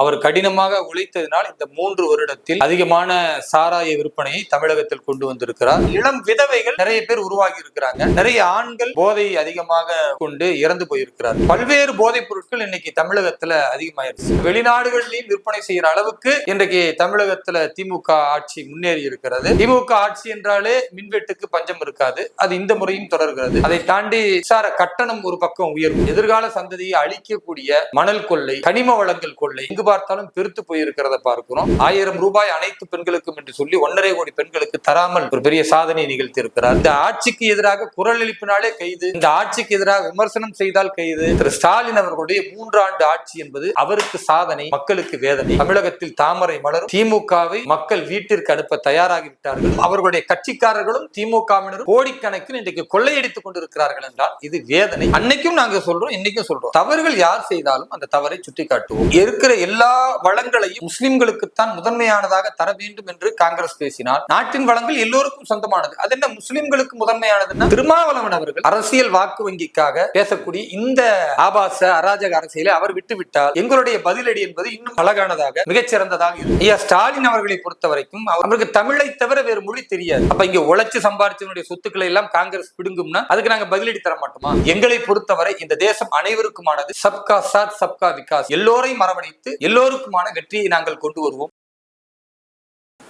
அவர் கடினமாக உழைத்ததினால் இந்த மூன்று வருடத்தில் அதிகமான சாராய விற்பனையை தமிழகத்தில் கொண்டு வந்திருக்கிறார். இளம் விதவைகள் நிறைய பேர் உருவாகி இருக்கிறாங்க. நிறைய ஆண்கள் போதை அதிகமாக கொண்டு இறந்து போயிருக்கிறார். பல்வேறு போதைப் பொருட்கள் இன்னைக்கு தமிழகத்துல அதிகமாயிருச்சு. வெளிநாடுகளிலும் விற்பனை செய்யற அளவுக்கு இன்றைக்கு தமிழகத்துல திமுக ஆட்சி முன்னேறி இருக்கிறது. திமுக ஆட்சி என்றாலே மின்வெட்டுக்கு பஞ்சம் இருக்காது. அது இந்த முறையும் தொடர்கிறது. அதை தாண்டி மின்சார கட்டணம் ஒரு பக்கம் உயர்வு. எதிர்கால சந்ததியை அழிக்கக்கூடிய மணல் கொள்ளை கனிம வளங்கள் கொள்ளை இங்கு பார்த்தாலும் பெருத்து போயிருக்கிறத பார்க்கிறோம். ஆயிரம் ரூபாய் அனைத்து பெண்களுக்கும் என்று சொல்லி ஒன்றரை கோடி பெண்களுக்கு தராமல் ஒரு பெரிய சாதனை நிகழ்த்தி இருக்கிறார் இந்த ஆட்சிக்கு எதிராக குரல் எழுப்பினாலே கைது. இந்த ஆட்சிக்கு எதிராக விமர்சனம் செய்தால் கைது. திரு ஸ்டாலின் அவர்களுடைய மூன்றாண்டு ஆட்சி என்பது அவருக்கு சாதனை மக்களுக்கு வேதனை. தமிழகத்தில் தாமரை மலரும். திமுகவை மக்கள் வீட்டிற்கு அனுப்ப தயாராகி விட்டார்கள் அவர்களுடைய கட்சிக்காரர்களும் திமுகவினரும் கோடிக்கணக்கில் இன்றைக்கு கொள்ளையடித்துக் கொண்டிருக்கிறார்கள் என்றால் இது வேதனை. அன்னைக்கும் நாங்க சொல்றோம் இன்னைக்கும் சொல்றோம். தவறுகள் யார் செய்தாலும் அந்த தவறை சுட்டிக்காட்டுவோம். இருக்கிற எல்லா எல்லா வளங்களையும் முஸ்லிம்களுக்குத்தான் முதன்மையானதாக தர வேண்டும் என்று காங்கிரஸ் பேசினார். நாட்டின் வளங்கள் எல்லோருக்கும் சொந்தமானது. அது என்ன? முஸ்லிம்களுக்கு முதன்மையானதுன்னா திருமாவளவன் அவர்கள் அரசியல் வாக்கு வங்கிக்காக பேசக்கூடிய இந்த ஆபாச அராஜக அரசியலை அவர் விட்டுவிட்டால் எங்களுடைய பதிலடி என்பது இன்னும் அழகானதாக மிகச்சிறந்ததாக இருக்கும். ஐயா ஸ்டாலின் அவர்களை பொறுத்த வரைக்கும் அவருக்கு தமிழை தவிர வேறு மொழி தெரியாது. அப்ப இங்க உழைச்சு சம்பாரிச்சவனுடைய சொத்துக்களை எல்லாம் காங்கிரஸ் பிடுங்கும்னா அதுக்கு நாங்க பதிலடி தர மாட்டோமா? எங்களை பொறுத்தவரை இந்த தேசம் அனைவருக்குமானது. சப்கா சாத் சப்கா விகாஸ். எல்லோரையும் அரவணைத்து எல்லோருக்குமான வெற்றியை நாங்கள் கொண்டு வருவோம்.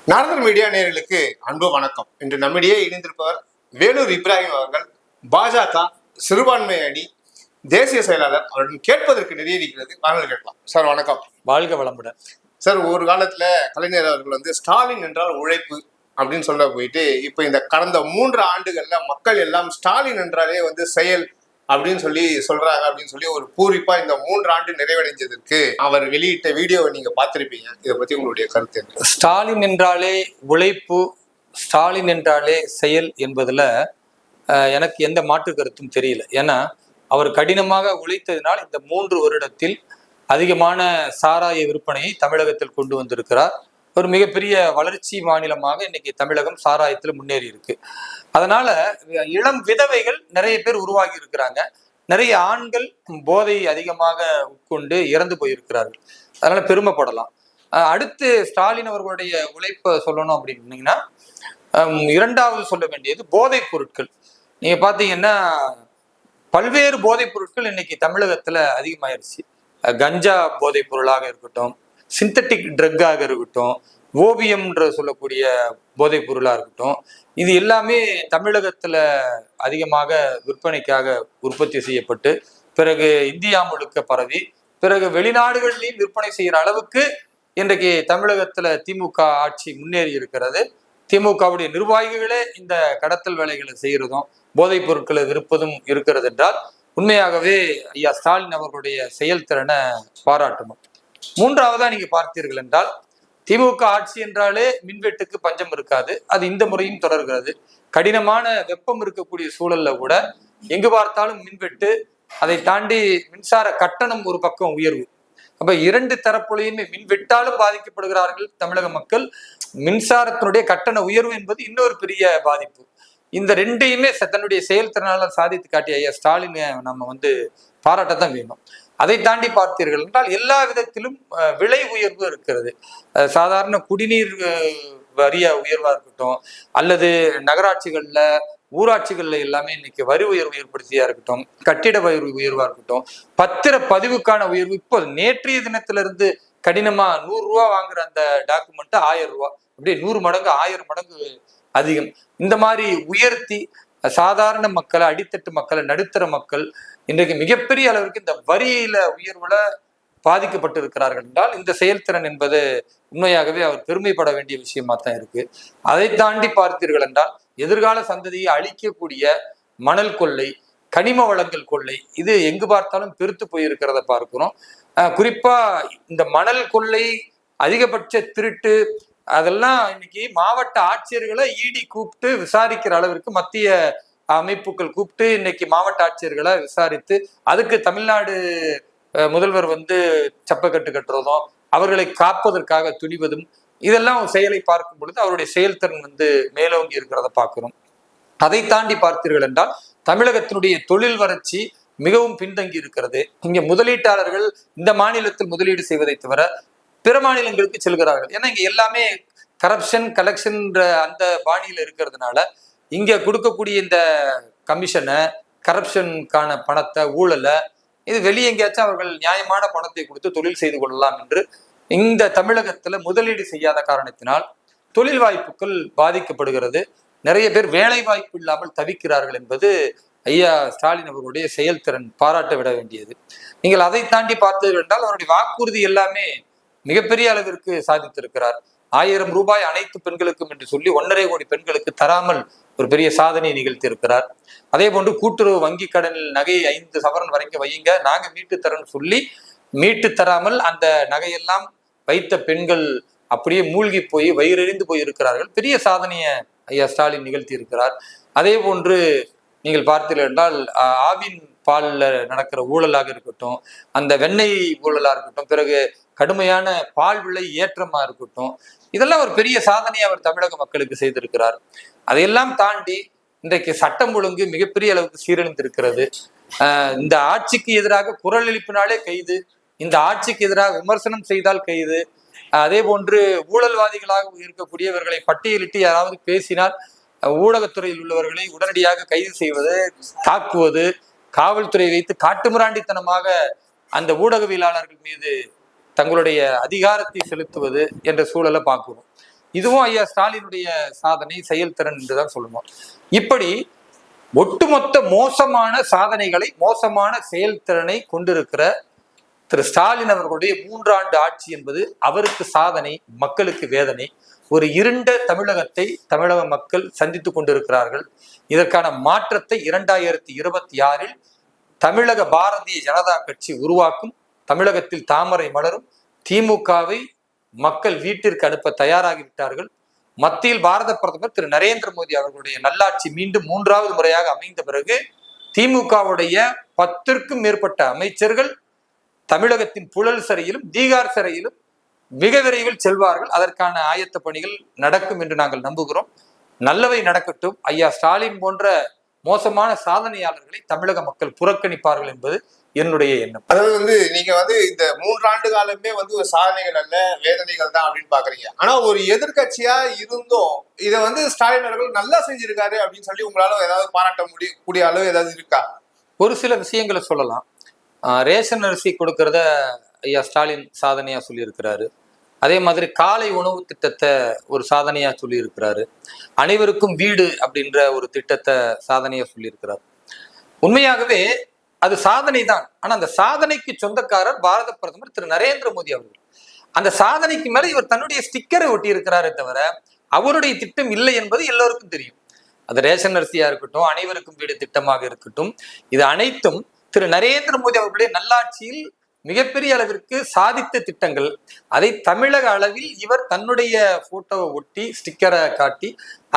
நாரதர் மீடியா நேயர்களுக்கு அன்பு வணக்கம். இன்று நம்மிடையே இணைந்திருப்பவர் வேலூர் இப்ராஹிம் அவர்கள் பாஜக சிறுபான்மை அணி தேசிய செயலாளர் அவரிடம் கேட்பதற்கு நிறைய இருக்கிறது. வாங்க கேட்கலாம் சார் வணக்கம். வாழ்க வளமுடன். சார் ஒரு காலத்துல கலைஞர் அவர்கள் வந்து ஸ்டாலின் என்றால் உழைப்பு அப்படின்னு சொல்ல போயிட்டு இப்போ இந்த கடந்த மூன்று ஆண்டுகள்ல மக்கள் எல்லாம் ஸ்டாலின் என்றாலே வந்து செயல் அப்படின்னு சொல்லி சொல்றாங்க அப்படின்னு சொல்லி ஒரு பூரிப்பா இந்த மூன்று ஆண்டு நிறைவடைஞ்சதற்கு அவர் வெளியிட்ட வீடியோவை நீங்க பார்த்திருப்பீங்க. இதை பத்தி உங்களுடைய கருத்து ஸ்டாலின் என்றாலே உழைப்பு ஸ்டாலின் என்றாலே செயல் என்பதுல எனக்கு எந்த மாற்று கருத்தும் தெரியல. ஏன்னா அவர் கடினமாக உழைத்ததினால் இந்த மூன்று வருடத்தில் அதிகமான சாராய விற்பனையை தமிழகத்தில் கொண்டு வந்திருக்கிறார். ஒரு மிகப்பெரிய வளர்ச்சி மாநிலமாக இன்னைக்கு தமிழகம் சாராயத்தில் முன்னேறி இருக்கு. அதனால இளம் விதவைகள் நிறைய பேர் உருவாகி இருக்கிறாங்க. நிறைய ஆண்கள் போதை அதிகமாக உட்கொண்டு இறந்து போயிருக்கிறார்கள். அதனால பெருமைப்படலாம். அடுத்து ஸ்டாலின் அவர்களுடைய உழைப்பை சொல்லணும் அப்படின்னீங்கன்னா இரண்டாவது சொல்ல வேண்டியது போதைப் பொருட்கள். நீங்க பாத்தீங்கன்னா பல்வேறு போதைப் பொருட்கள் இன்னைக்கு தமிழகத்துல அதிகமாயிருச்சு. கஞ்சா போதைப் பொருளாக இருக்கட்டும் சிந்தட்டிக் ட்ரக்காக இருக்கட்டும் ஓபியம்ன்ற சொல்லக்கூடிய போதைப் பொருளாக இருக்கட்டும் இது எல்லாமே தமிழகத்தில் அதிகமாக விற்பனைக்காக உற்பத்தி செய்யப்பட்டு பிறகு இந்தியா முழுக்க பரவி பிறகு வெளிநாடுகளிலையும் விற்பனை செய்கிற அளவுக்கு இன்றைக்கு தமிழகத்தில் திமுக ஆட்சி முன்னேறி இருக்கிறது. திமுகவுடைய நிர்வாகிகளே இந்த கடத்தல் வேலைகளை செய்கிறதும் போதைப் பொருட்களை விற்பதும் இருக்கிறது என்றால் உண்மையாகவே ஐயா ஸ்டாலின் அவர்களுடைய செயல்திறனை பாராட்டணும். மூன்றாவதா நீங்க பார்த்தீர்கள் என்றால் திமுக ஆட்சி என்றாலே மின்வெட்டுக்கு பஞ்சம் இருக்காது. அது இந்த முறையும் தொடர்கிறது. கடினமான வெப்பம் இருக்கக்கூடிய சூழல்ல கூட எங்கு பார்த்தாலும் மின்வெட்டு அதை தாண்டி மின்சார கட்டணம் ஒரு பக்கம் உயர்வு. அப்ப இரண்டு தரப்புலையுமே மின்வெட்டாலும் பாதிக்கப்படுகிறார்கள் தமிழக மக்கள். மின்சாரத்தினுடைய கட்டண உயர்வு என்பது இன்னொரு பெரிய பாதிப்பு. இந்த ரெண்டையுமே தன்னுடைய செயல்திறனால சாதித்து காட்டிய ஐயா ஸ்டாலின் நம்ம வந்து பாராட்டத்தான் வேணும். அதை தாண்டி பார்த்தீர்கள் என்றால் எல்லா விதத்திலும் விலை உயர்வு இருக்கிறது. சாதாரண குடிநீர் வரிய உயர்வா இருக்கட்டும் அல்லது நகராட்சிகளில் ஊராட்சிகளில் எல்லாமே இன்னைக்கு வரி உயர்வு ஏற்படுத்தியா இருக்கட்டும் கட்டிட வரி உயர்வா இருக்கட்டும் பத்திர பதிவுக்கான உயர்வு இப்போ நேற்றைய தினத்திலிருந்து கடினமா நூறு ரூபா வாங்குற அந்த டாக்குமெண்ட் ஆயிரம் ரூபா. அப்படியே நூறு மடங்கு ஆயிரம் மடங்கு அதிகம். இந்த மாதிரி உயர்த்தி சாதாரண மக்களை அடித்தட்டு மக்களை நடுத்தர மக்கள் இன்றைக்கு மிகப்பெரிய அளவிற்கு இந்த வரியில உயர்வுல பாதிக்கப்பட்டிருக்கிறார்கள் என்றால் இந்த செயல்திறன் என்பது உண்மையாகவே அவர் பெருமைப்பட வேண்டிய விஷயமா தான் இருக்கு. அதை தாண்டி பார்த்தீர்கள் என்றால் எதிர்கால சந்ததியை அழிக்கக்கூடிய மணல் கொள்ளை கனிம வளங்கள் கொள்ளை இது எங்கு பார்த்தாலும் பெருத்து போயிருக்கிறத பார்க்கிறோம். குறிப்பா இந்த மணல் கொள்ளை அதிகபட்ச திருட்டு அதெல்லாம் இன்னைக்கு மாவட்ட ஆட்சியர்களை இடி கூப்பிட்டு விசாரிக்கிற அளவிற்கு மத்திய அமைப்புகள் கூப்பிட்டு இன்னைக்கு மாவட்ட ஆட்சியர்களை விசாரித்து அதுக்கு தமிழ்நாடு முதல்வர் வந்து சப்பக்கட்டு கட்டுறதும் அவர்களை காப்பதற்காக துணிவதும் இதெல்லாம் ஒரு செயலை பார்க்கும் பொழுது அவருடைய செயல்திறன் வந்து மேலோங்கி இருக்கிறத பார்க்கிறோம். அதை தாண்டி பார்த்தீர்கள் என்றால் தமிழகத்தினுடைய தொழில் வளர்ச்சி மிகவும் பின்தங்கி இருக்கிறது. இங்க முதலீட்டாளர்கள் இந்த மாநிலத்தில் முதலீடு செய்வதை தவிர பிற மாநிலங்களுக்கு செல்கிறார்கள். ஏன்னா இங்க எல்லாமே கரப்ஷன் கலெக்ஷன்ன்ற அந்த பாணியில இருக்கிறதுனால இங்க கொடுக்கக்கூடிய இந்த கமிஷனை கரப்ஷனுக்கான பணத்தை ஊழலை இது வெளியே எங்கேயாச்சும் அவர்கள் நியாயமான பணத்தை கொடுத்து தொழில் செய்து கொள்ளலாம் என்று இந்த தமிழகத்துல முதலீடு செய்யாத காரணத்தினால் தொழில் வாய்ப்புகள் பாதிக்கப்படுகிறது. நிறைய பேர் வேலை வாய்ப்பு இல்லாமல் தவிக்கிறார்கள் என்பது ஐயா ஸ்டாலின் அவர்களுடைய செயல்திறன் பாராட்ட விட வேண்டியது. நீங்கள் அதை தாண்டி பார்த்தீர்கள் என்றால் அவருடைய வாக்குறுதி எல்லாமே மிகப்பெரிய அளவிற்கு சாதித்திருக்கிறார். ஆயிரம் ரூபாய் அனைத்து பெண்களுக்கும் என்று சொல்லி ஒன்றரை கோடி பெண்களுக்கு தராமல் ஒரு பெரிய சாதனை நிகழ்த்தியிருக்கிறார். அதே போன்று கூட்டுறவு வங்கி கடனில் நகையை ஐந்து சவரன் வரைக்கும் வையுங்க நாங்க மீட்டு தரோம்னு சொல்லி மீட்டு தராமல் அந்த நகையெல்லாம் வைத்த பெண்கள் அப்படியே மூழ்கி போய் வயிறெறிந்து போய் இருக்கிறார்கள் பெரிய சாதனையை ஐயா ஸ்டாலின் நிகழ்த்தி இருக்கிறார் அதே போன்று நீங்கள் பார்த்தீர்கள் என்றால் ஆவின் பாலில் நடக்கிற ஊழலாக இருக்கட்டும் அந்த வெண்ணெய் ஊழலாக இருக்கட்டும் பிறகு கடுமையான பால் விலை ஏற்றமா இருக்கட்டும் இதெல்லாம் ஒரு பெரிய சாதனையை அவர் தமிழக மக்களுக்கு செய்திருக்கிறார். அதையெல்லாம் தாண்டி இன்றைக்கு சட்டம் ஒழுங்கு மிகப்பெரிய அளவுக்கு சீரழிந்திருக்கிறது. இந்த ஆட்சிக்கு எதிராக குரல் எழுப்பினாலே கைது இந்த ஆட்சிக்கு எதிராக விமர்சனம் செய்தால் கைது அதே போன்று ஊழல்வாதிகளாக இருக்கக்கூடியவர்களை பட்டியலிட்டு யாராவது பேசினால் ஊடகத்துறையில் உள்ளவர்களை உடனடியாக கைது செய்வது தாக்குவது காவல்துறை வைத்து காட்டுமிராண்டித்தனமாக அந்த ஊடகவியலாளர்கள் மீது தங்களுடைய அதிகாரத்தை செலுத்துவது என்ற சூழலை பார்க்கிறோம் இதுவும் ஐயா ஸ்டாலினுடைய சாதனை செயல்திறன் என்றுதான் சொல்லணும். இப்படி ஒட்டுமொத்த மோசமான சாதனைகளை மோசமான செயல்திறனை கொண்டிருக்கிற திரு ஸ்டாலின் அவர்களுடைய மூன்றாண்டு ஆட்சி என்பது அவருக்கு சாதனை மக்களுக்கு வேதனை. ஒரு இருண்ட தமிழகத்தை தமிழக மக்கள் சந்தித்துக் கொண்டிருக்கிறார்கள். இதற்கான மாற்றத்தை இரண்டாயிரத்தி இருபத்தி ஆறில் தமிழக பாரதிய ஜனதா கட்சி உருவாக்கும் தமிழகத்தில் தாமரை மலரும். திமுகவை மக்கள் வீட்டிற்கு அனுப்ப தயாராகிவிட்டார்கள். மத்தியில் பாரத பிரதமர் திரு நரேந்திர மோடி அவர்களுடைய நல்லாட்சி மீண்டும் மூன்றாவது முறையாக அமைந்த பிறகு திமுகவுடைய பத்திற்கும் மேற்பட்ட அமைச்சர்கள் தமிழகத்தின் புழல் சிறையிலும் தீகார் சிறையிலும் மிக விரைவில் செல்வார்கள். அதற்கான ஆயத்த பணிகள் நடக்கும் என்று நாங்கள் நம்புகிறோம். நல்லவை நடக்கட்டும். ஐயா ஸ்டாலின் போன்ற மோசமான சாதனையாளர்களை தமிழக மக்கள் புறக்கணிப்பார்கள் என்பது என்னுடைய எண்ணம். அதாவது வந்து நீங்க வந்து இந்த மூன்றாண்டு காலமே வந்து ஒரு சாதனைகள் அல்ல வேதனைகள் தான் அப்படின்னு பாக்குறீங்க. ஆனா ஒரு எதிர்க்கட்சியா இருந்தும் இதை வந்து ஸ்டாலின் அவர்கள் நல்லா செஞ்சிருக்காரு அப்படின்னு சொல்லி உங்களால ஏதாவது பாராட்ட முடிய கூடிய அளவு ஏதாவது இருக்கா? ஒரு சில விஷயங்களை சொல்லலாம். ரேஷன் அரிசி கொடுக்கறத ஐயா ஸ்டாலின் சாதனையா சொல்லியிருக்கிறாரு. அதே மாதிரி காலை உணவு திட்டத்தை ஒரு சாதனையா சொல்லியிருக்கிறாரு. அனைவருக்கும் வீடு அப்படின்ற ஒரு திட்டத்தை சாதனையா சொல்லியிருக்கிறார். உண்மையாகவே அது சாதனை தான் ஆனா அந்த சாதனைக்கு சொந்தக்காரர் பாரத பிரதமர் திரு. நரேந்திர மோடி அவர்கள். அந்த சாதனைக்கு மேல இவர் தன்னுடைய ஸ்டிக்கரை ஒட்டி இருக்கிறாரே தவிர அவருடைய திட்டம் இல்லை என்பது எல்லோருக்கும் தெரியும். அது ரேஷன் அரிசியா இருக்கட்டும் அனைவருக்கும் வீடு திட்டமாக இருக்கட்டும் இது அனைத்தும் திரு. நரேந்திர மோடி அவர்களுடைய நல்லாட்சியில் மிகப்பெரிய அளவிற்கு சாதித்த திட்டங்கள். அதை தமிழக அளவில் இவர் தன்னுடைய போட்டோவை ஒட்டி ஸ்டிக்கரை காட்டி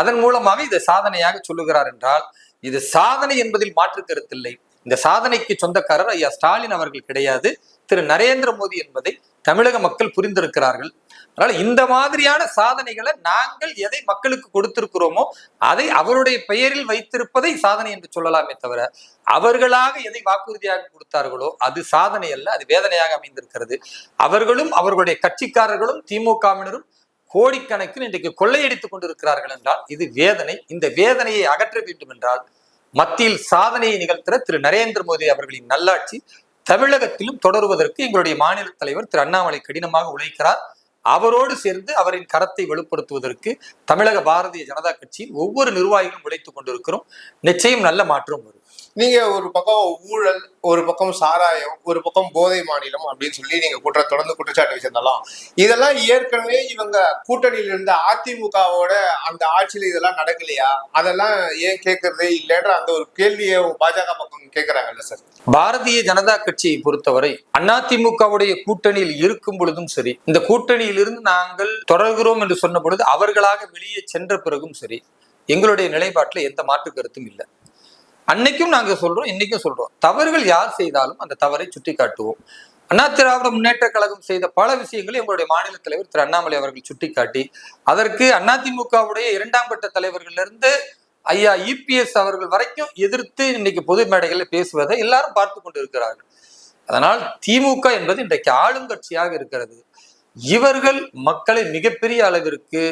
அதன் மூலமாக இதை சாதனையாக சொல்லுகிறார் என்றால் இது சாதனை என்பதில் மாற்று கருத்தில்லை. இந்த சாதனைக்கு சொந்தக்காரர் ஐயா ஸ்டாலின் அவர்கள் கிடையாது. திரு நரேந்திர மோடி என்பதை தமிழக மக்கள் புரிந்திருக்கிறார்கள். அதனால இந்த மாதிரியான சாதனைகளை நாங்கள் எதை மக்களுக்கு கொடுத்திருக்கிறோமோ அதை அவருடைய பெயரில் வைத்திருப்பதை சாதனை என்று சொல்லலாமே தவிர அவர்களாக எதை வாக்குறுதியாக கொடுத்தார்களோ அது சாதனை அல்ல அது வேதனையாக அமைந்திருக்கிறது. அவர்களும் அவர்களுடைய கட்சிக்காரர்களும் திமுகவினரும் கோடிக்கணக்கில் இன்றைக்கு கொள்ளையடித்துக் கொண்டிருக்கிறார்கள் என்றால் இது வேதனை. இந்த வேதனையை அகற்ற வேண்டும் என்றால் மத்தியில் சாதனையை நிகழ்த்துற திரு நரேந்திர மோடி அவர்களின் நல்லாட்சி தமிழகத்திலும் தொடருவதற்கு எங்களுடைய மாநில தலைவர் திரு அண்ணாமலை கடினமாக உழைக்கிறார். அவரோடு சேர்ந்து அவரின் கரத்தை வலுப்படுத்துவதற்கு தமிழக பாரதிய ஜனதா கட்சியில் ஒவ்வொரு நிர்வாகிகளும் உழைத்துக் கொண்டிருக்கிறோம். நிச்சயம் நல்ல மாற்றம் வரும். நீங்க ஒரு பக்கம் ஊழல் ஒரு பக்கம் சாராயம் ஒரு பக்கம் போதை மாநிலம் அப்படின்னு சொல்லி நீங்க குற்ற தொடர்ந்து குற்றச்சாட்டு வச்சிருந்தாலும் இதெல்லாம் ஏற்கனவே இவங்க கூட்டணியில இருந்த அதிமுகவோட அந்த ஆட்சியில இதெல்லாம் நடக்கலையா? அதெல்லாம் ஏன் கேட்கறதே இல்லைன்ற அந்த ஒரு கேள்வியை பாஜக பக்கம் கேட்கிறாங்கல்ல சார். பாரதிய ஜனதா கட்சியை பொறுத்தவரை அதிமுகவுடைய கூட்டணியில் இருக்கும் பொழுதும் சரி இந்த கூட்டணியிலிருந்து நாங்கள் தொடர்கிறோம் என்று சொன்ன பொழுது அவர்களாக வெளியே சென்ற பிறகும் சரி எங்களுடைய நிலைப்பாட்டில் எந்த மாற்று கருத்தும் இல்லை. அன்னைக்கும் நாங்க சொல்றோம் இன்னைக்கும் சொல்றோம். தவறுகள் யார் செய்தாலும் அந்த தவறை சுட்டி காட்டுவோம் அண்ணா திராவிட முன்னேற்ற கழகம் செய்த பல விஷயங்களை எங்களுடைய மாநில தலைவர் திரு அண்ணாமலை அவர்கள் சுட்டிக்காட்டி அதற்கு அதிமுகவுடைய இரண்டாம் கட்ட தலைவர்களிலிருந்து ஐயா இபிஎஸ் அவர்கள் வரைக்கும் எதிர்த்து இன்னைக்கு பொது மேடைகளில் பேசுவதை எல்லாரும் பார்த்து கொண்டு இருக்கிறார்கள் அதனால் திமுக என்பது இன்றைக்கு ஆளுங்கட்சியாக இருக்கிறது. இவர்கள் மக்களை மிகப்பெரிய அளவிற்கு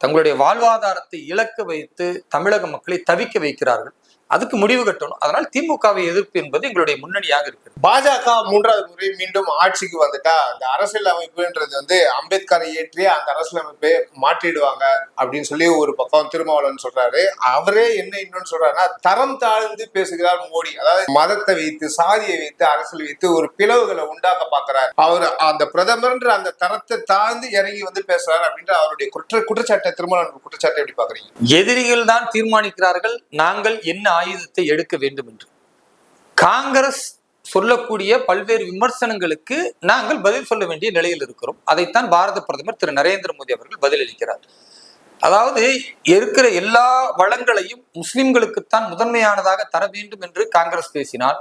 தங்களுடைய வாழ்வாதாரத்தை இழக்க வைத்து தமிழக மக்களை தவிக்க வைக்கிறார்கள். அதுக்கு முடிவு கட்டணும். அதனால் திமுகவை எதிர்ப்பு என்பது எங்களுடைய முன்னணியாக இருக்கிறது. பாஜக மூன்றாவது முறை மீண்டும் ஆட்சிக்கு வந்துட்டா அந்த அரசியல் அமைப்புன்றது வந்து அம்பேத்கரை இயற்றிய அந்த அரசியல் அமைப்பை மாற்றிடுவாங்க அப்படின்னு சொல்லி ஒரு பக்கம் திருமாவளவன் சொல்றாரு. அவரே என்ன இன்னொன்னு சொல்றாருன்னா தரம் தாழ்ந்து பேசுகிறார் மோடி. அதாவது மதத்தை வைத்து சாதியை வைத்து அரசியல் வைத்து ஒரு பிளவுகளை உண்டாக்க பாக்குறாரு அவர் அந்த பிரதமர்ன்ற அந்த தரத்தை தாழ்ந்து இறங்கி வந்து பேசுறாரு அப்படின்ற அவருடைய குற்ற குற்றச்சாட்டை திருமாவளவன் குற்றச்சாட்டை எப்படி பாக்குறீங்க எதிரிகள் தான் தீர்மானிக்கிறார்கள். நாங்கள் என்ன ஆயுதத்தை எடுக்க வேண்டும் என்று காங்கிரஸ் சொல்லக்கூடிய பல்வேறு விமர்சனங்களுக்கு நாங்கள் பதில் சொல்ல வேண்டிய நிலையில் இருக்கிறோம். அதைத்தான் பாரத பிரதமர் திரு நரேந்திர மோடி அவர்கள் பதிலளிக்கிறார். அதாவது இருக்கிற எல்லா வளங்களையும் முஸ்லிம்களுக்குத்தான் முதன்மையானதாக தர வேண்டும் என்று காங்கிரஸ் பேசினால்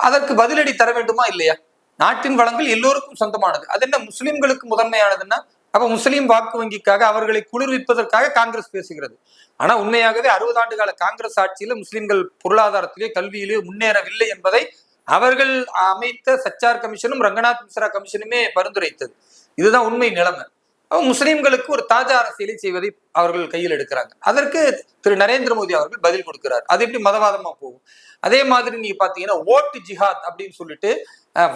அதற்கு பதிலடி தர வேண்டுமா இல்லையா? நாட்டின் வளங்கள் எல்லோருக்கும் சொந்தமானது. அது என்ன முஸ்லிம்களுக்கு முதன்மையானதுன்னா அப்ப முஸ்லீம் வாக்கு வங்கிக்காக அவர்களை குளிர்விப்பதற்காக காங்கிரஸ் பேசுகிறது. ஆனா உண்மையாகவே அறுபது ஆண்டு கால காங்கிரஸ் ஆட்சியில முஸ்லிம்கள் பொருளாதாரத்திலே கல்வியிலே முன்னேறவில்லை என்பதை அவர்கள் அமைத்த சச்சார் கமிஷனும் ரங்கநாத் மிஸ்ரா கமிஷனுமே பரிந்துரைத்தது. இதுதான் உண்மை நிலைமை. அவங்க முஸ்லிம்களுக்கு ஒரு தாஜா அரசியலை செய்வதை அவர்கள் கையில் எடுக்கிறாங்க. அதற்கு திரு நரேந்திர மோடி அவர்கள் பதில் கொடுக்கிறார். அது எப்படி மதவாதமா போகும்? அதே மாதிரி நீங்க பாத்தீங்கன்னா ஓட்டு ஜிஹாத் அப்படின்னு சொல்லிட்டு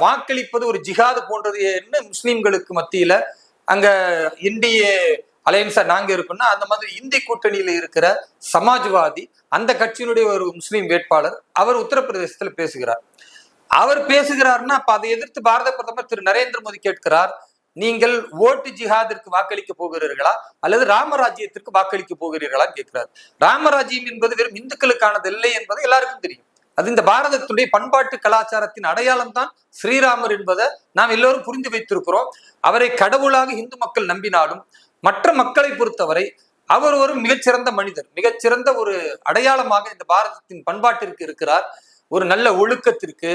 வாக்களிப்பது ஒரு ஜிஹாத் போன்றது என்ன முஸ்லிம்களுக்கு மத்தியில? அங்க இந்திய அலையன்ஸா நாங்க இருக்கோம்னா அந்த மாதிரி இந்தி கூட்டணியில இருக்கிற சமாஜ்வாதி அந்த கட்சியினுடைய ஒரு முஸ்லீம் வேட்பாளர் அவர் உத்தரப்பிரதேசத்துல பேசுகிறார். அவர் பேசுகிறார்னா அப்ப அதை எதிர்த்து பாரத பிரதமர் திரு நரேந்திர மோடி கேட்கிறார் நீங்கள் ஓட்டு ஜிஹாதிற்கு வாக்களிக்க போகிறீர்களா? அல்லது ராமராஜ்யத்திற்கு வாக்களிக்க போகிறீர்களா கேட்கிறார். ராமராஜ்யம் என்பது வெறும் இந்துக்களுக்கானது இல்லை என்பது எல்லாருக்கும் தெரியும். அது இந்த பாரதத்துடைய பண்பாட்டு கலாச்சாரத்தின் அடையாளம் தான் ஸ்ரீராமர் என்பதை நாம் எல்லோரும் புரிந்து வைத்திருக்கிறோம். அவரை கடவுளாக இந்து மக்கள் நம்பினாலும் மற்ற மக்களை பொறுத்தவரை அவர் ஒரு மிகச்சிறந்த மனிதர் மிகச்சிறந்த ஒரு அடையாளமாக இந்த பாரதத்தின் பண்பாட்டிற்கு இருக்கிறார். ஒரு நல்ல ஒழுக்கத்திற்கு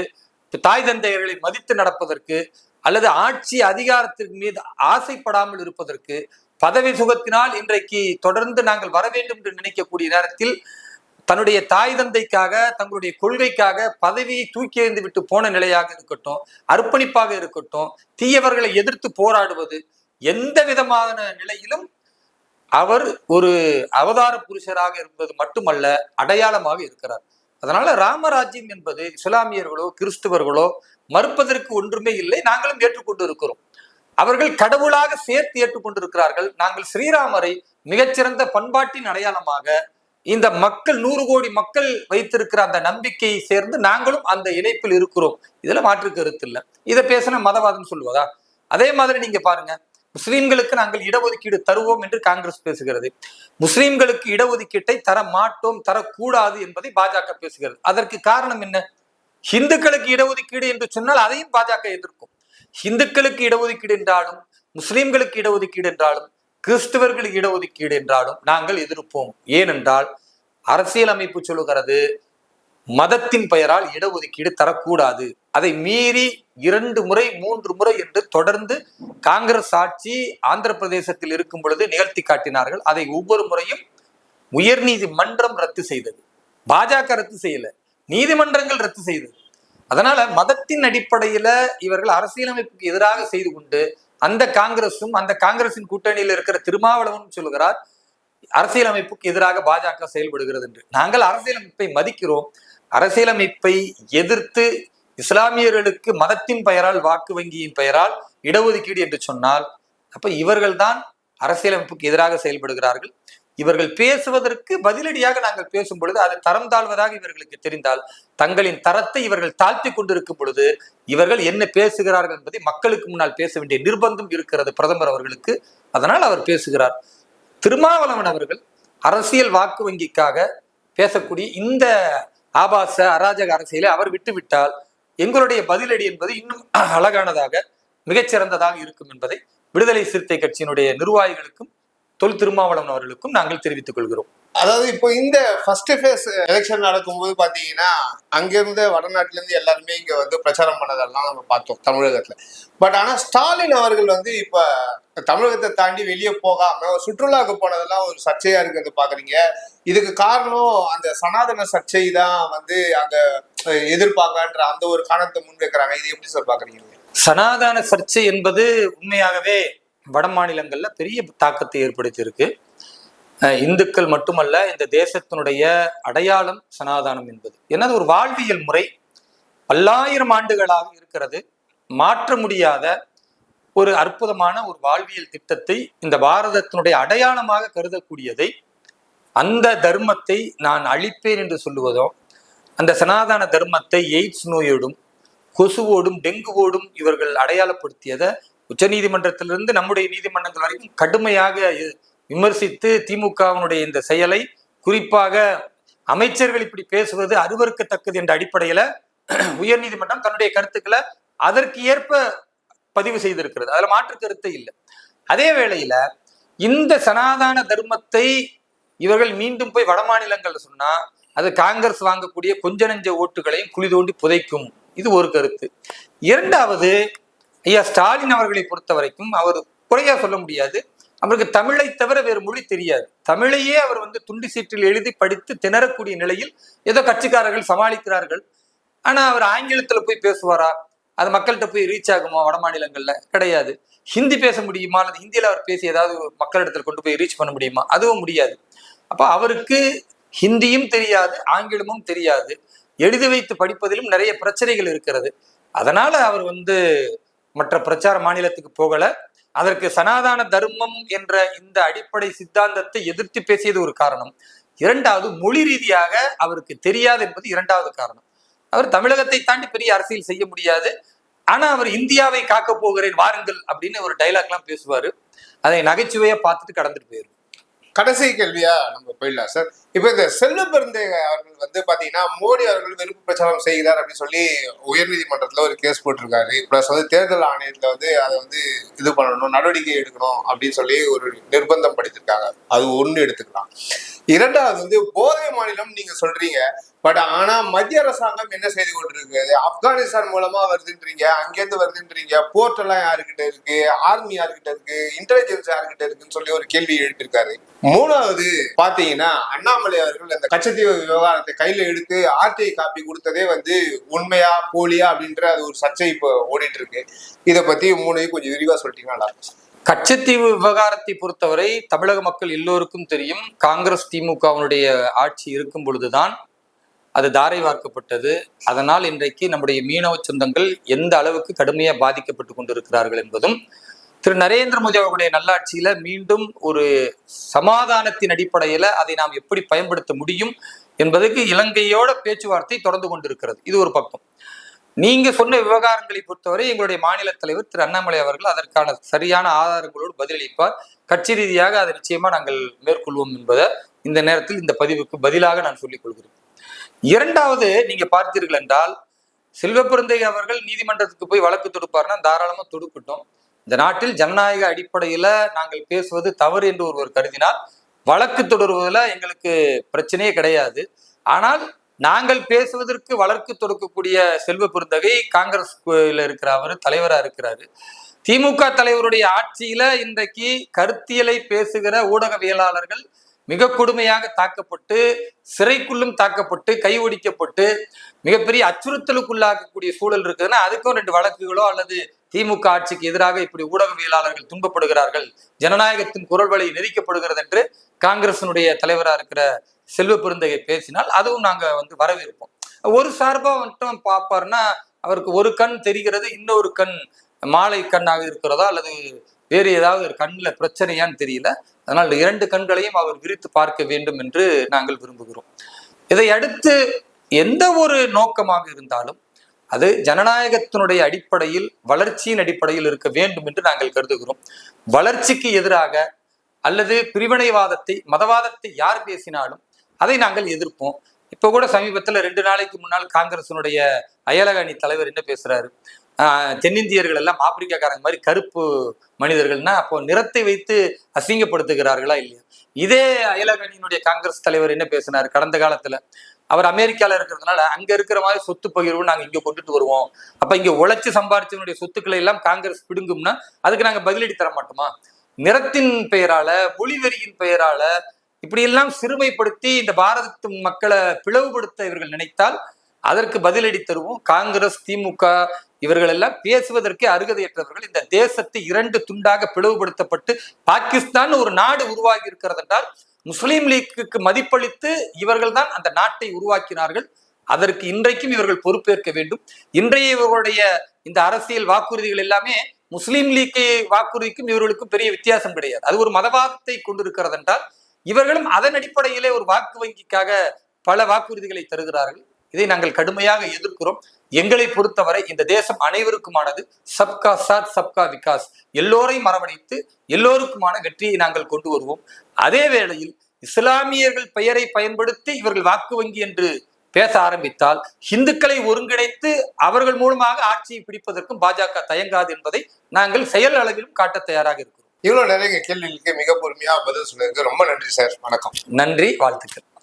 தாய் தந்தையர்களை மதித்து நடப்பதற்கு அல்லது ஆட்சி அதிகாரத்திற்கு மீது ஆசைப்படாமல் இருப்பதற்கு பதவி சுகத்தினால் இன்றைக்கு தொடர்ந்து நாங்கள் வர வேண்டும் என்று நினைக்கக்கூடிய நேரத்தில் தன்னுடைய தாய் தந்தைக்காக தங்களுடைய கொள்கைக்காக பதவியை தூக்கி எறிந்து விட்டு போன நிலையாக இருக்கட்டும் அர்ப்பணிப்பாக இருக்கட்டும் தீயவர்களை எதிர்த்து போராடுவது எந்த விதமான நிலையிலும் அவர் ஒரு அவதார புருஷராக இருப்பது மட்டுமல்ல அடையாளமாக இருக்கிறார். அதனால ராமராஜ்யம் என்பது இஸ்லாமியர்களோ கிறிஸ்துவர்களோ மறுப்பதற்கு ஒன்றுமே இல்லை நாங்களும் ஏற்றுக்கொண்டு இருக்கிறோம். அவர்கள் கடவுளாக சேர்த்து ஏற்றுக்கொண்டிருக்கிறார்கள். நாங்கள் ஸ்ரீராமரை மிகச்சிறந்த பண்பாட்டின் அடையாளமாக இந்த மக்கள் நூறு கோடி மக்கள் வைத்திருக்கிற அந்த நம்பிக்கையை சேர்ந்து நாங்களும் அந்த இணைப்பில் இருக்கிறோம். இதுல மாற்று கருத்து இல்லை. இதை பேசின மதவாதம் சொல்லுவதா? அதே மாதிரி நீங்க பாருங்க. முஸ்லீம்களுக்கு நாங்கள் இடஒதுக்கீடு தருவோம் என்று காங்கிரஸ் பேசுகிறது. முஸ்லீம்களுக்கு இடஒதுக்கீட்டை தர மாட்டோம் தரக்கூடாது என்பதை பாஜக பேசுகிறது. அதற்கு காரணம் என்ன? ஹிந்துக்களுக்கு இடஒதுக்கீடு என்று சொன்னால் அதையும் பாஜக எதிர்க்கும். ஹிந்துக்களுக்கு இடஒதுக்கீடு என்றாலும் முஸ்லீம்களுக்கு இடஒதுக்கீடு என்றாலும் கிறிஸ்துவர்கள் இடஒதுக்கீடு என்றாலும் நாங்கள் எதிர்ப்போம். ஏனென்றால் அரசியலமைப்பு சொல்லுகிறது மதத்தின் பெயரால் இடஒதுக்கீடு தரக்கூடாது. அதை மீறி இரண்டு முறை மூன்று முறை என்று தொடர்ந்து காங்கிரஸ் ஆட்சி ஆந்திர பிரதேசத்தில் இருக்கும் பொழுது நிகழ்த்தி காட்டினார்கள். அதை ஒவ்வொரு முறையும் உயர்நீதிமன்றம் ரத்து செய்தது. பாஜக ரத்து செய்யல. நீதிமன்றங்கள் ரத்து செய்தது. அதனால மதத்தின் அடிப்படையில இவர்கள் அரசியலமைப்புக்கு எதிராக செய்து கொண்டு அந்த காங்கிரசும் அந்த காங்கிரசின் கூட்டணியில் இருக்கிற திருமாவளவன் சொல்கிறார் அரசியலமைப்புக்கு எதிராக பாஜக செயல்படுகிறது என்று. நாங்கள் அரசியலமைப்பை மதிக்கிறோம். அரசியலமைப்பை எதிர்த்து இஸ்லாமியர்களுக்கு மதத்தின் பெயரால் வாக்கு வங்கியின் பெயரால் இடஒதுக்கீடு என்று சொன்னால் அப்ப இவர்கள்தான் அரசியலமைப்புக்கு எதிராக செயல்படுகிறார்கள். இவர்கள் பேசுவதற்கு பதிலடியாக நாங்கள் பேசும் பொழுது அது தரம் தாழ்வதாக இவர்களுக்கு தெரிந்தால் தங்களின் தரத்தை இவர்கள் தாழ்த்தி கொண்டிருக்கும் பொழுது இவர்கள் என்ன பேசுகிறார்கள் என்பதை மக்களுக்கு முன்னால் பேச வேண்டிய நிர்பந்தம் இருக்கிறது பிரதமர் அவர்களுக்கு. அதனால் அவர் பேசுகிறார். திருமாவளவன் அவர்கள் அரசியல் வாக்கு வங்கிக்காக பேசக்கூடிய இந்த ஆபாச அராஜக அரசியலை அவர் விட்டுவிட்டால் எங்களுடைய பதிலடி என்பது இன்னும் அழகானதாக மிகச்சிறந்ததாக இருக்கும் என்பதை விடுதலை சிறுத்தை கட்சியினுடைய நிர்வாகிகளுக்கும் தொல் திருமாவளவன் அவர்களுக்கும் நாங்கள் தெரிவித்துக் கொள்கிறோம். அதாவது இப்போ இந்த ஃபர்ஸ்ட் ஃபேஸ் எலெக்ஷன் நடக்கும்போது பாத்தீங்கன்னா அங்கிருந்த வடநாட்டுல இருந்து எல்லாருமே இங்க வந்து பிரச்சாரம் பண்ணதெல்லாம் நம்ம பார்த்தோம் தமிழகத்துல. பட் ஆனா ஸ்டாலின் அவர்கள் வந்து இப்ப தமிழகத்தை தாண்டி வெளியே போகாம சுற்றுலாவுக்கு போனதெல்லாம் ஒரு சர்ச்சையா இருக்கிறது பாக்குறீங்க இதுக்கு காரணம் அந்த சனாதன சர்ச்சை தான் வந்து அங்க அஹ், எதிர்ப்பாங்கன்ற அந்த ஒரு காரணத்தை முன்வைக்கிறாங்க இது எப்படி சார் பாக்குறீங்க சனாதன சர்ச்சை என்பது உண்மையாகவே வட மாநிலங்களில் பெரிய தாக்கத்தை ஏற்படுத்தியிருக்கு. இந்துக்கள் மட்டுமல்ல இந்த தேசத்தினுடைய அடையாளம் சனாதானம் என்பது. என்னது ஒரு வாழ்வியல் முறை. பல்லாயிரம் ஆண்டுகளாக இருக்கிறது. மாற்ற முடியாத ஒரு அற்புதமான ஒரு வாழ்வியல் திட்டத்தை இந்த பாரதத்தினுடைய அடையாளமாக கருதக்கூடியதை அந்த தர்மத்தை நான் அழிப்பேன் என்று சொல்லுவதோ அந்த சனாதன தர்மத்தை எய்ட்ஸ் நோயோடும் கொசுவோடும் டெங்குவோடும் இவர்கள் அடையாளப்படுத்தியதை உச்சநீதிமன்றத்திலிருந்து நம்முடைய நீதிமன்றங்கள் வரைக்கும் கடுமையாக விமர்சித்து திமுகவினுடைய இந்த செயலை குறிப்பாக அமைச்சர்கள் இப்படி பேசுவது அருவருக்கத்தக்கது என்ற அடிப்படையில உயர்நீதிமன்றம் தன்னுடைய கருத்துக்களை அதற்கு ஏற்ப பதிவு செய்திருக்கிறது. அதுல மாற்று கருத்தே இல்லை. அதே வேளையில இந்த சனாதான தர்மத்தை இவர்கள் மீண்டும் போய் வட மாநிலங்கள்ல சொன்னா அது காங்கிரஸ் வாங்கக்கூடிய கொஞ்ச நெஞ்ச ஓட்டுகளையும் குழி தோண்டி புதைக்கும். இது ஒரு கருத்து. இரண்டாவது ஐயா ஸ்டாலின் அவர்களை பொறுத்த வரைக்கும் அவர் குறையா சொல்ல முடியாது. அவருக்கு தமிழை தவிர வேறு மொழி தெரியாது. தமிழையே அவர் வந்து துண்டு சீற்றில் எழுதி படித்து திணறக்கூடிய நிலையில் ஏதோ கட்சிக்காரர்கள் சமாளிக்கிறார்கள். ஆனா அவர் ஆங்கிலத்துல போய் பேசுவாரா? அது மக்கள்கிட்ட போய் ரீச் ஆகுமா? வட மாநிலங்கள்ல? கிடையாது. ஹிந்தி பேச முடியுமா? அல்லது ஹிந்தியில அவர் பேசி ஏதாவது மக்களிடத்தில் கொண்டு போய் ரீச் பண்ண முடியுமா? அதுவும் முடியாது. அப்போ அவருக்கு ஹிந்தியும் தெரியாது ஆங்கிலமும் தெரியாது. எழுதி வைத்து படிப்பதிலும் நிறைய பிரச்சனைகள் இருக்கிறது. அதனால அவர் வந்து மற்ற பிரச்சார மாநிலத்துக்கு போகல. அதற்கு சனாதான தர்மம் என்ற இந்த அடிப்படை சித்தாந்தத்தை எதிர்த்து பேசியது ஒரு காரணம். இரண்டாவது மொழி ரீதியாக அவருக்கு தெரியாது என்பது இரண்டாவது காரணம். அவர் தமிழகத்தை தாண்டி பெரிய அரசியல் செய்ய முடியாது. ஆனா அவர் இந்தியாவை காக்க போகிறேன் வாருங்கள் அப்படின்னு ஒரு டைலாக்லாம் பேசுவாரு. அதை நகைச்சுவையா பார்த்துட்டு கடந்துட்டு போயிரு. கடைசி கேள்வியா நம்ம போயிடலாம் சார். இப்போ இந்த செல்வ பெருந்தே அவர்கள் வந்து பாத்தீங்கன்னா மோடி அவர்கள் வெறுப்பு பிரச்சாரம் செய்கிறார் அப்படின்னு சொல்லி உயர்நீதிமன்றத்துல ஒரு கேஸ் போட்டிருக்காரு. பிளஸ் வந்து தேர்தல் ஆணையத்துல வந்து அதை வந்து இது பண்ணணும் நடவடிக்கை எடுக்கணும் அப்படின்னு சொல்லி ஒரு நிர்பந்தம் படுத்திருக்காங்க. அது ஒண்ணு எடுத்துக்கலாம். இரண்டாவது வந்து போதை மாநிலம் நீங்க சொல்றீங்க. பட் ஆனா மத்திய அரசாங்கம் என்ன செய்து கொண்டிருக்கிறது? ஆப்கானிஸ்தான் மூலமா வருதுன்றீங்க அங்கேருந்து வருதுன்றீங்க. போர்ட் எல்லாம் யாருக்கிட்ட இருக்கு? ஆர்மி யாருக்கிட்ட இருக்கு? இன்டெலிஜென்ஸ் யாருக்கிட்ட இருக்குன்னு சொல்லி ஒரு கேள்வி எழுப்பியிருக்காரு. மூணாவது பாத்தீங்கன்னா அண்ணாமலை அவர்கள் அந்த கச்சத்தீவு விவகாரத்தை கையில எடுத்து ஆர்டிஐ காப்பி கொடுத்ததே வந்து உண்மையா போலியா அப்படின்ற அது ஒரு சர்ச்சை இப்போ ஓடிட்டு இருக்கு இதை பத்தி மூணையும் கொஞ்சம் விரிவா சொல்லிட்டீங்கன்னா நல்லா இருக்கும். கச்சத்தீவு விவகாரத்தை பொறுத்தவரை தமிழக மக்கள் எல்லோருக்கும் தெரியும். காங்கிரஸ் திமுகவினுடைய ஆட்சி இருக்கும் பொழுதுதான் அது தாரை வார்க்கப்பட்டது அதனால் இன்றைக்கு நம்முடைய மீனவ சொந்தங்கள் எந்த அளவுக்கு கடுமையாக பாதிக்கப்பட்டு கொண்டிருக்கிறார்கள் என்பதும் திரு நரேந்திர மோடி அவர்களுடைய நல்லாட்சியில மீண்டும் ஒரு சமாதானத்தின் அடிப்படையில அதை நாம் எப்படி பயன்படுத்த முடியும் என்பதற்கு இலங்கையோட பேச்சுவார்த்தை தொடர்ந்து கொண்டிருக்கிறது. இது ஒரு பக்கம். நீங்க சொன்ன விவகாரங்களை பொறுத்தவரை எங்களுடைய மாநில தலைவர் திரு அண்ணாமலை அவர்கள் அதற்கான சரியான ஆதாரங்களோடு பதிலளிப்பார். கட்சி ரீதியாக அதை நிச்சயமா நாங்கள் மேற்கொள்வோம் என்பதை இந்த நேரத்தில் இந்த பதிவுக்கு பதிலாக நான் சொல்லிக் கொள்கிறேன். இரண்டாவது நீங்க பார்த்தீர்கள் என்றால் செல்வப்பிருந்தை அவர்கள் நீதிமன்றத்துக்கு போய் வழக்கு தொடுப்பார்னா தாராளமா தொடுக்கட்டும். இந்த நாட்டில் ஜனநாயக அடிப்படையில நாங்கள் பேசுவது தவறு என்று ஒருவர் கருதினால் வழக்கு தொடருவதில் எங்களுக்கு பிரச்சனையே கிடையாது. ஆனால் நாங்கள் பேசுவதற்கு வழக்கு தொடுக்கக்கூடிய செல்வ பெருந்தகை காங்கிரஸ் இருக்கிற அவர் தலைவரா இருக்கிறாரு. திமுக தலைவருடைய ஆட்சியில இன்றைக்கு கருத்தியலை பேசுகிற ஊடகவியலாளர்கள் மிக கொடுமையாக தாக்கப்பட்டு சிறைக்குள்ளும் தாக்கப்பட்டு கை ஒடிக்கப்பட்டு மிகப்பெரிய அச்சுறுத்தலுக்குள்ளாகக்கூடிய சூழல் இருக்குதுன்னா அதுக்கும் ரெண்டு வழக்குகளோ அல்லது திமுக ஆட்சிக்கு எதிராக இப்படி ஊடகவியலாளர்கள் துன்பப்படுகிறார்கள் ஜனநாயகத்தின் குரல் வழி நெறிக்கப்படுகிறது என்று காங்கிரசினுடைய தலைவராக இருக்கிற செல்வ பெருந்தகை பேசினால் அதுவும் நாங்க வந்து வரவேற்போம். ஒரு சார்பா மட்டும் பார்ப்பார்னா அவருக்கு ஒரு கண் தெரிகிறது இன்னொரு கண் மாலை கண்ணாக இருக்கிறதா அல்லது வேறு ஏதாவது ஒரு கண்ணில் பிரச்சனையான்னு தெரியல. அதனால் இரண்டு கண்களையும் அவர் விரித்து பார்க்க வேண்டும் என்று நாங்கள் விரும்புகிறோம். இதை அடுத்து எந்த ஒரு நோக்கமாக இருந்தாலும் அது ஜனநாயகத்தினுடைய அடிப்படையில் வளர்ச்சியின் அடிப்படையில் இருக்க வேண்டும் என்று நாங்கள் கருதுகிறோம். வளர்ச்சிக்கு எதிராக அல்லது பிரிவினைவாதத்தை மதவாதத்தை யார் பேசினாலும் அதை நாங்கள் எதிர்ப்போம். இப்போ கூட சமீபத்துல ரெண்டு நாளைக்கு முன்னால் காங்கிரசினுடைய அயலக அணி தலைவர் என்ன பேசுறாரு? ஆஹ் தென்னிந்தியர்கள் எல்லாம் ஆப்பிரிக்காக்காரங்க மாதிரி கருப்பு மனிதர்கள்னா அப்போ நிறத்தை வைத்து அசிங்கப்படுத்துகிறார்களா இல்லையா? இதே அயலக அணியினுடைய காங்கிரஸ் தலைவர் என்ன பேசினார்? கடந்த காலத்துல அவர் அமெரிக்கால இருக்கிறதுனால அங்க இருக்கிற மாதிரி சொத்து பகிர்வு நாங்க இங்க கொண்டுட்டு வருவோம். அப்ப இங்க உழைச்சு சம்பாரிச்சவனுடைய சொத்துக்களை எல்லாம் காங்கிரஸ் பிடுங்கும்னா அதுக்கு நாங்க பதிலடி தர மாட்டோமா? நிறத்தின் பெயரால மொழிவெறியின் பெயரால இப்படி எல்லாம் சிறுமைப்படுத்தி இந்த பாரதத்து மக்களை பிளவுபடுத்த இவர்கள் நினைத்தால் அதற்கு பதிலடி தருவோம். காங்கிரஸ் திமுக இவர்கள் எல்லாம் பேசுவதற்கே அருகதையற்றவர்கள். இந்த தேசத்தை இரண்டு துண்டாக பிளவுபடுத்தப்பட்டு பாகிஸ்தான் ஒரு நாடு உருவாகி இருக்கிறது என்றால் முஸ்லீம் லீக்குக்கு மதிப்பளித்து இவர்கள் தான் அந்த நாட்டை உருவாக்கினார்கள். அதற்கு இன்றைக்கும் இவர்கள் பொறுப்பேற்க வேண்டும். இன்றைய இவர்களுடைய இந்த அரசியல் வாக்குறுதிகள் எல்லாமே முஸ்லீம் லீக்கை வாக்குறுதிக்கும் இவர்களுக்கும் பெரிய வித்தியாசம் கிடையாது. அது ஒரு மதவாதத்தை கொண்டிருக்கிறது என்றால் இவர்களும் அதன் அடிப்படையிலே ஒரு வாக்கு வங்கிக்காக பல வாக்குறுதிகளை தருகிறார்கள். இதை நாங்கள் கடுமையாக எதிர்க்கிறோம். எங்களை பொறுத்தவரை இந்த தேசம் அனைவருக்குமானது. சப்கா சாத் சப்கா விகாஸ். எல்லோரையும் அரவணைத்து எல்லோருக்குமான வெற்றியை நாங்கள் கொண்டு வருவோம். அதே வேளையில் இஸ்லாமியர்கள் பெயரை பயன்படுத்தி இவர்கள் வாக்கு வங்கி என்று பேச ஆரம்பித்தால் இந்துக்களை ஒருங்கிணைத்து அவர்கள் மூலமாக ஆட்சியை பிடிப்பதற்கும் பாஜக தயங்காது என்பதை நாங்கள் செயல் அளவிலும் காட்ட தயாராக இருக்கிறோம். இவ்வளவு நிறைய கேள்விகளுக்கு மிக பொறுமையா பதில் சொன்னதுக்கு ரொம்ப நன்றி சார். வணக்கம். நன்றி வாழ்த்துக்கள்.